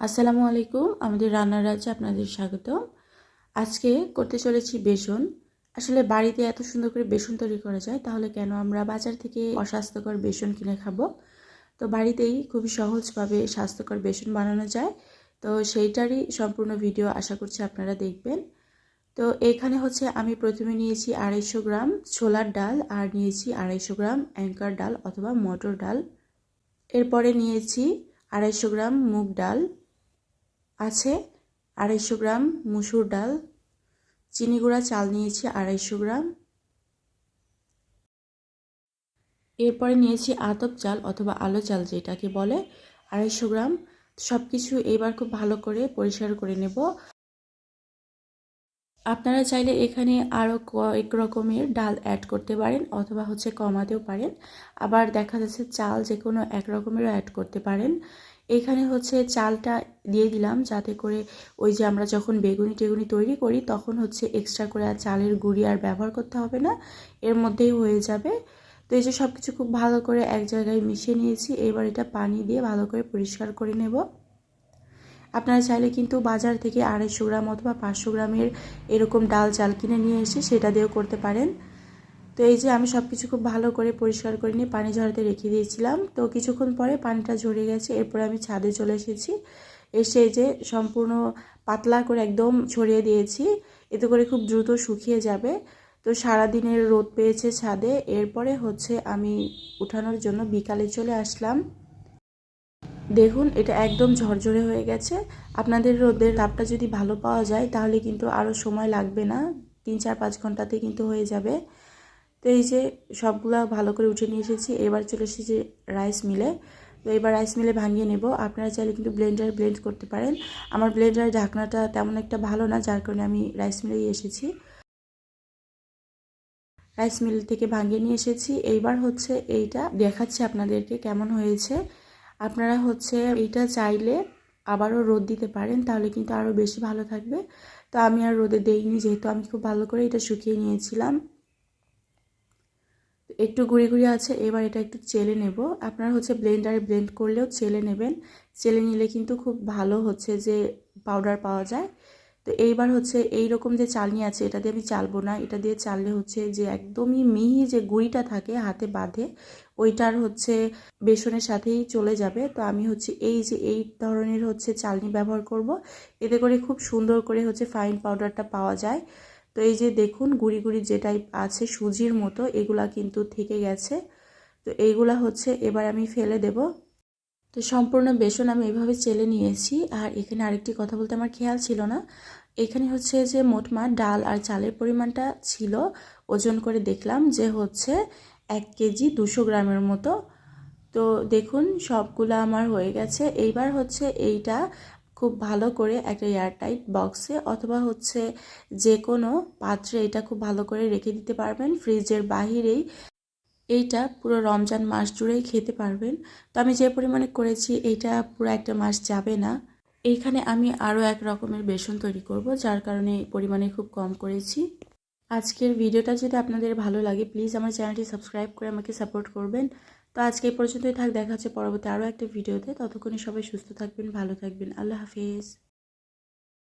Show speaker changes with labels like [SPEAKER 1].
[SPEAKER 1] আসসালামু আলাইকুম, আমাদের রান্নার রাজ্যে আপনাদের স্বাগত আজকে করতে চলেছি বেসন। আসলে বাড়িতে এত সুন্দর করে বেসন তৈরি করা যায়, তাহলে কেন আমরা বাজার থেকে অস্বাস্থ্যকর বেসন কিনে খাব? তো বাড়িতেই খুবই সহজভাবে স্বাস্থ্যকর বেসন বানানো যায়। তো সেইটারই সম্পূর্ণ ভিডিও আশা করছি আপনারা দেখবেন। তো এখানে হচ্ছে আমি প্রথমে নিয়েছি আড়াইশো গ্রাম ছোলার ডাল আর নিয়েছি আড়াইশো গ্রাম অ্যাঙ্কার ডাল অথবা মটর ডাল। এরপরে নিয়েছি আড়াইশো গ্রাম মুগ ডাল। আছে আড়াইশো গ্রাম মুসুর ডাল। চিনি গুঁড়া, চাল নিয়েছি আড়াইশো গ্রাম। এরপরে নিয়েছি আতপ চাল অথবা আলো চাল যেটাকে বলে আড়াইশো গ্রাম। সব কিছু এবার খুব ভালো করে পরিষ্কার করে নেব। আপনারা চাইলে এখানে আরও কয়েক রকমের ডাল অ্যাড করতে পারেন অথবা হচ্ছে কমাতেও পারেন। আবার দেখা যাচ্ছে চাল যে কোনো এক রকমেরও অ্যাড করতে পারেন। এখানে হচ্ছে চালটা দিয়ে দিলাম যাতে করে ওই যে আমরা যখন বেগুনি টেগুনি তৈরি করি তখন হচ্ছে এক্সট্রা করে আর চালের গুঁড়ি আর ব্যবহার করতে হবে না, এর মধ্যেই হয়ে যাবে। তো এই যে সব কিছু খুব ভালো করে এক জায়গায় মিশিয়ে নিয়েছি, এবার এটা পানি দিয়ে ভালো করে পরিষ্কার করে নেব। আপনারা চাইলে কিন্তু বাজার থেকে আড়াইশো গ্রাম অথবা পাঁচশো গ্রামের এরকম ডাল, চাল কিনে নিয়ে এসে সেটা দিয়েও করতে পারেন। তো এই যে আমি সব কিছু খুব ভালো করে পরিষ্কার করে নিয়ে পানি ঝরাতে রেখে দিয়েছিলাম। তো কিছুক্ষণ পরে পানিটা ঝরে গেছে, এরপরে আমি ছাদে চলে এসেছি। এসে যে সম্পূর্ণ পাতলা করে একদম ছড়িয়ে দিয়েছি। এতে করে খুব দ্রুত শুকিয়ে যাবে। তো সারাদিনের রোদ পেয়েছে ছাদে। এরপরে হচ্ছে আমি উঠানোর জন্য বিকালে চলে আসলাম। দেখুন, এটা একদম ঝরঝরে হয়ে গেছে। আপনাদের রোদের তাপটা যদি ভালো পাওয়া যায়, তাহলে কিন্তু আরও সময় লাগবে না। তিন, চার, পাঁচ ঘন্টাতে কিন্তু হয়ে যাবে। তো এই যে সবগুলো ভালো করে উঠে নিয়ে এসেছি। এবার চলে এসেছি রাইস মিলে। তো এবার রাইস মিলে ভাঙিয়ে নেব। আপনারা চাইলে কিন্তু ব্লেন্ডার ব্লেন্ড করতে পারেন। আমার ব্লেন্ডারের ঢাকনাটা তেমন একটা ভালো না, যার কারণে আমি রাইস মিলেই এসেছি। রাইস মিল থেকে ভাঙিয়ে নিয়ে এসেছি। এইবার হচ্ছে এইটা দেখাচ্ছি আপনাদেরকে কেমন হয়েছে। আপনারা হচ্ছে এটা চাইলে আবারও রোদ দিতে পারেন, তাহলে কিন্তু আরও বেশি ভালো থাকবে। তো আমি আর রোদে দেইনি যেহেতু আমি খুব ভালো করে এটা শুকিয়ে নিয়েছিলাম। একটু গুঁড়ি গুঁড়ি আছে, এবার এটা একটু চেলে নেব। আপনারা হচ্ছে ব্লেন্ডারে ব্লেন্ড করলেও চেলে নেবেন। চেলে নিলে কিন্তু খুব ভালো হচ্ছে যে পাউডার পাওয়া যায়। তো এইবার হচ্ছে এই রকম যে চালনি আছে, এটা দিয়ে আমি চালবো না। এটা দিয়ে চাললে হচ্ছে যে একদমই মিহি যে গুঁড়িটা থাকে হাতে বাঁধে, ওইটার হচ্ছে বেসনের সাথেই চলে যাবে। তো আমি হচ্ছে এই যে এই ধরনের হচ্ছে চালনি ব্যবহার করব। এতে করে খুব সুন্দর করে হচ্ছে ফাইন পাউডারটা পাওয়া যায়। তো এই যে দেখুন, গুড়ি গুড়ি যে টাইপ আছে সুজির মতো, এগুলা কিন্তু থেকে গেছে। তো এইগুলা হচ্ছে এবার আমি ফেলে দেব। তো সম্পূর্ণ বেসন আমি এভাবে চেলে নিয়েছি। আর এখানে আরেকটি কথা বলতে আমার খেয়াল ছিল না। এখানে হচ্ছে যে মোটমাট ডাল আর চালের পরিমাণটা ছিল, ওজন করে দেখলাম যে হচ্ছে এক কেজি দুশো গ্রামের মতো। তো দেখুন, সবগুলো আমার হয়ে গেছে। এইবার হচ্ছে এইটা খুব ভালো করে একটা এয়ারটাইট বক্সে অথবা হচ্ছে যে কোনো পাত্রে এটা খুব ভালো করে রেখে দিতে পারবেন। ফ্রিজের বাহিরেই এইটা পুরো রমজান মাস জুড়েই খেতে পারবেন। তো আমি যে পরিমাণে করেছি, এইটা পুরো একটা মাস যাবে না। এইখানে আমি আরও এক রকমের বেসন তৈরি করব, যার কারণে পরিমাণে খুব কম করেছি। আজকের ভিডিওটা যদি আপনাদের ভালো লাগে, প্লিজ আমার চ্যানেলটি সাবস্ক্রাইব করে আমাকে সাপোর্ট করবেন। তো আজকে এই পর্যন্তই থাক, দেখা হচ্ছে পরবর্তী আরও একটা ভিডিওতে। ততক্ষণে সবাই সুস্থ থাকবেন, ভালো থাকবেন। আল্লাহ হাফিজ।